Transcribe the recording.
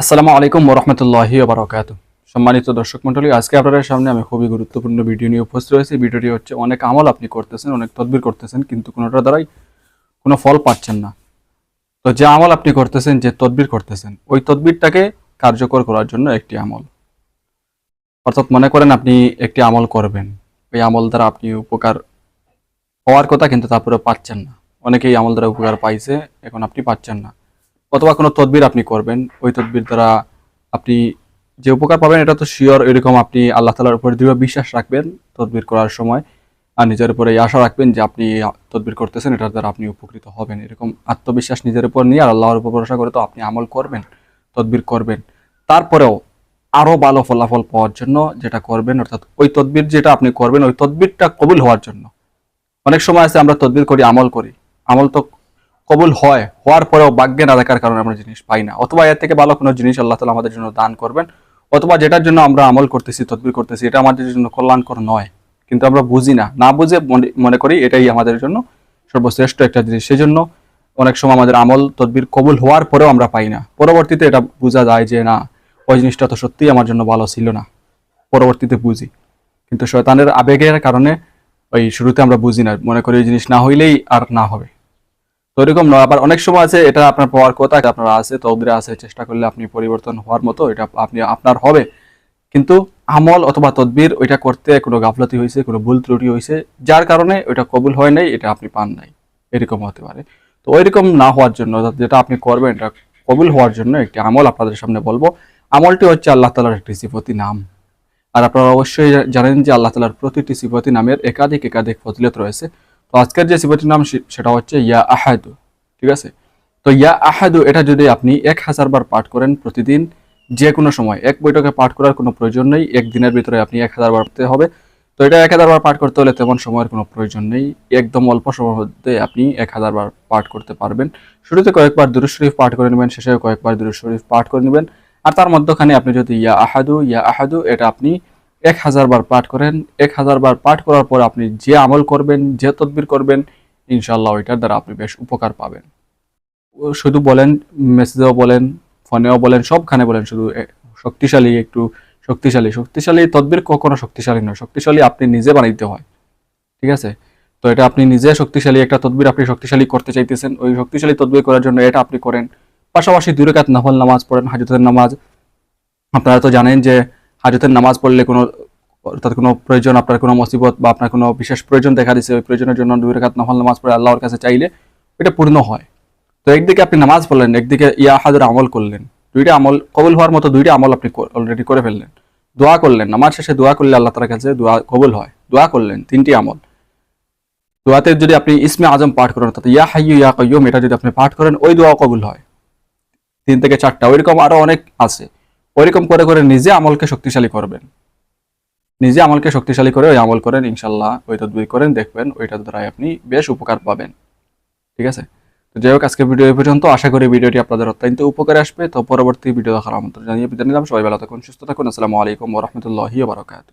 আসসালামু আলাইকুম ওরহমতুল্লাহি বারকাত সম্মানিত দর্শক মন্ডলী আজকে আপনাদের সামনে আমি খুবই গুরুত্বপূর্ণ ভিডিও নিয়ে উপস্থিত হয়েছি। ভিডিওটি হচ্ছে অনেক আমল আপনি করতেছেন, অনেক তদবির করতেছেন, কিন্তু কোনোটার দ্বারাই কোনো ফল পাচ্ছেন না। তো যে আমল আপনি করতেছেন, যে তদবির করতেছেন, ওই তদবিরটাকে কার্যকর করার জন্য একটি আমল। অর্থাৎ মনে করেন আপনি একটি আমল করবেন। ওই আমল দ্বারা আপনি উপকার হওয়ার কথা, কিন্তু তারপরে পাচ্ছেন না। অনেকেই আমল দ্বারা উপকার পাইছে, এখন আপনি পাচ্ছেন না। অথবা কোনো তদবির আপনি করবেন, ওই তদবির দ্বারা আপনি যে উপকার পাবেন এটা তো শিওর এরকম আপনি আল্লাহ তালার উপর দৃঢ় বিশ্বাস রাখবেন তদবির করার সময়। আর নিজের উপরে এই আশা রাখবেন যে আপনি তদবির করতেছেন, এটার দ্বারা আপনি উপকৃত হবেন। এরকম আত্মবিশ্বাস নিজের উপর নিয়ে আর আল্লাহর উপর ভরসা করে তো আপনি আমল করবেন, তদবির করবেন। তারপরেও আরও ভালো ফলাফল পাওয়ার জন্য যেটা করবেন, অর্থাৎ ওই তদবির যেটা আপনি করবেন, ওই তদবিরটা কবুল হওয়ার জন্য। অনেক সময় আছে আমরা তদবির করি, আমল করি। আমল তো কবুল হয়, হওয়ার পরেও ভাগ্যে না দেখার কারণে আমরা জিনিস পাই না। অথবা এর থেকে ভালো কোনো জিনিস আল্লাহ তালা আমাদের জন্য দান করবেন, অথবা যেটার জন্য আমরা আমল করতেছি, তদবির করতেছি, এটা আমাদের জন্য কল্যাণকর নয়। কিন্তু আমরা বুঝি না। না বুঝে মনে- করি এটাই আমাদের জন্য সর্বশ্রেষ্ঠ একটা জিনিস। সেই জন্য অনেক সময় আমাদের আমল, তদবির কবুল হওয়ার পরেও আমরা পাই না। পরবর্তীতে এটা বোঝা যায় যে না, ওই জিনিসটা তো সত্যিই আমার জন্য ভালো ছিল না। পরবর্তীতে বুঝি। কিন্তু শয়তানের আবেগের কারণে ওই শুরুতে আমরা বুঝি না। মনে করি এই জিনিস না হইলেই আর না হবে। তো এরকম নয়। আবার অনেক সময় আছে, এটা আপনার পাওয়ার কথা আপনার আছে, তদবিরে আছে, চেষ্টা করলে আপনি পরিবর্তন হওয়ার মতো এটা আপনি, আপনার হবে। কিন্তু আমল অথবা তদবির, ওইটা করতে কোনো গাফলতি হয়েছে, কোনো ভুল ত্রুটি হয়েছে, যার কারণে ওইটা কবুল হয় নাই, এটা আপনি পান নাই। এরকম হতে পারে। তো ওইরকম না হওয়ার জন্য যেটা আপনি করবেন, এটা কবুল হওয়ার জন্য একটি আমল আপনাদের সামনে বলব। আমলটি হচ্ছে আল্লাহ তালার একটি সিফতি নাম। আর আপনারা অবশ্যই জানেন যে আল্লাহ তালার প্রতিটি সিফতি নামের একাধিক একাধিক ফজিলত রয়েছে। তো আজকের যে সিফতির নাম সেটা হচ্ছে ইয়া আহাদু, ঠিক আছে? তো ইয়া আহাদু, এটা যদি আপনি এক হাজার বার পাঠ করেন প্রতিদিন, যে কোনো সময়, এক বৈঠকে পাঠ করার কোনো প্রয়োজন নেই একদিনের ভিতরে আপনি এক হাজার বার পড়তে হবে। তো এটা এক হাজার বার পাঠ করতে হলে তেমন সময়ের কোনো প্রয়োজন নেই, একদম অল্প সময়ের মধ্যে আপনি এক হাজার বার পাঠ করতে পারবেন। শুরুতে কয়েকবার দুরুজ শরীফ পাঠ করে নেবেন শেষে কয়েকবার দুরুজ শরীফ পাঠ করে নেবেন। আর তার মধ্যখানে আপনি যদি ইয়া আহাদু ইয়া আহাদু, এটা আপনি এক হাজার বার পাঠ করেন, এক হাজার বার পাঠ করার পর আপনি যে আমল করবেন, যে তদবির করবেন ইনশাল্লাহ ওইটার দ্বারা আপনি বেশ উপকার পাবেন। শুধু বলেন, মেসেজেও বলেন, ফোনেও বলেন, সবখানে বলেন, শুধু শক্তিশালী একটু শক্তিশালী। শক্তিশালী তদবির কখনো শক্তিশালী নয়, শক্তিশালী আপনি নিজে বানাইতে হয়। ঠিক আছে? তো এটা আপনি নিজে শক্তিশালী একটা তদবির আপনি শক্তিশালী করতে চাইতেছেন, ওই শক্তিশালী তদবির করার জন্য এটা আপনি করেন। পাশাপাশি দুই রাকাত নফল নামাজ পড়েন, হাজতের নামাজ। আপনারা তো জানেন যে হাজতের নামাজ পড়লে কোনো, অর্থাৎ কোনো প্রয়োজন, আপনার কোনো মুসিবত বা আপনার কোনো বিশেষ প্রয়োজন দেখা দিচ্ছে ওই প্রয়োজনের জন্য দুই রেখাত নফল নামাজ পড়ে আল্লাহর কাছে চাইলে এটা পূর্ণ হয়। তো একদিকে আপনি নামাজ পড়লেন, একদিকে ইয়া হাজার আমল করলেন। দুইটা আমল, কবুল হওয়ার মতো দুইটা আমল আপনি অলরেডি করে ফেললেন। দোয়া করলেন, নামাজ শেষে দোয়া করলে আল্লাহ তার কাছে দোয়া কবুল হয়। দোয়া করলেন, তিনটি আমল। দোয়াতে যদি আপনি ইসমে আজম পাঠ করেন, অর্থাৎ ইয়া হাইয়ু ইয়া কয়ুম এটা যদি আপনি পাঠ করেন, ওই দোয়া কবুল হয়। তিন থেকে চারটা, ওইরকম আরও অনেক আছে। ওইরকম করে করে নিজে আমলকে শক্তিশালী করবেন। নিজে আমলকে শক্তিশালী করে ওই আমল করেন, ইনশাল্লাহ ওই তদবির করেন, দেখবেন ওইটার দ্বারাই আপনি বেশ উপকার পাবেন। ঠিক আছে? তো যাই হোক আজকে ভিডিও এই পর্যন্ত। আশা করি ভিডিওটি আপনাদের অত্যন্ত উপকারে আসবে। তো পরবর্তী ভিডিও দেখার আমন্ত্রণ জানিয়ে বিদায় নিলাম। সবাই ভালো থাকুন, সুস্থ থাকুন। আসসালামু আলাইকুম ওরহমতুল্লাহি বারকাত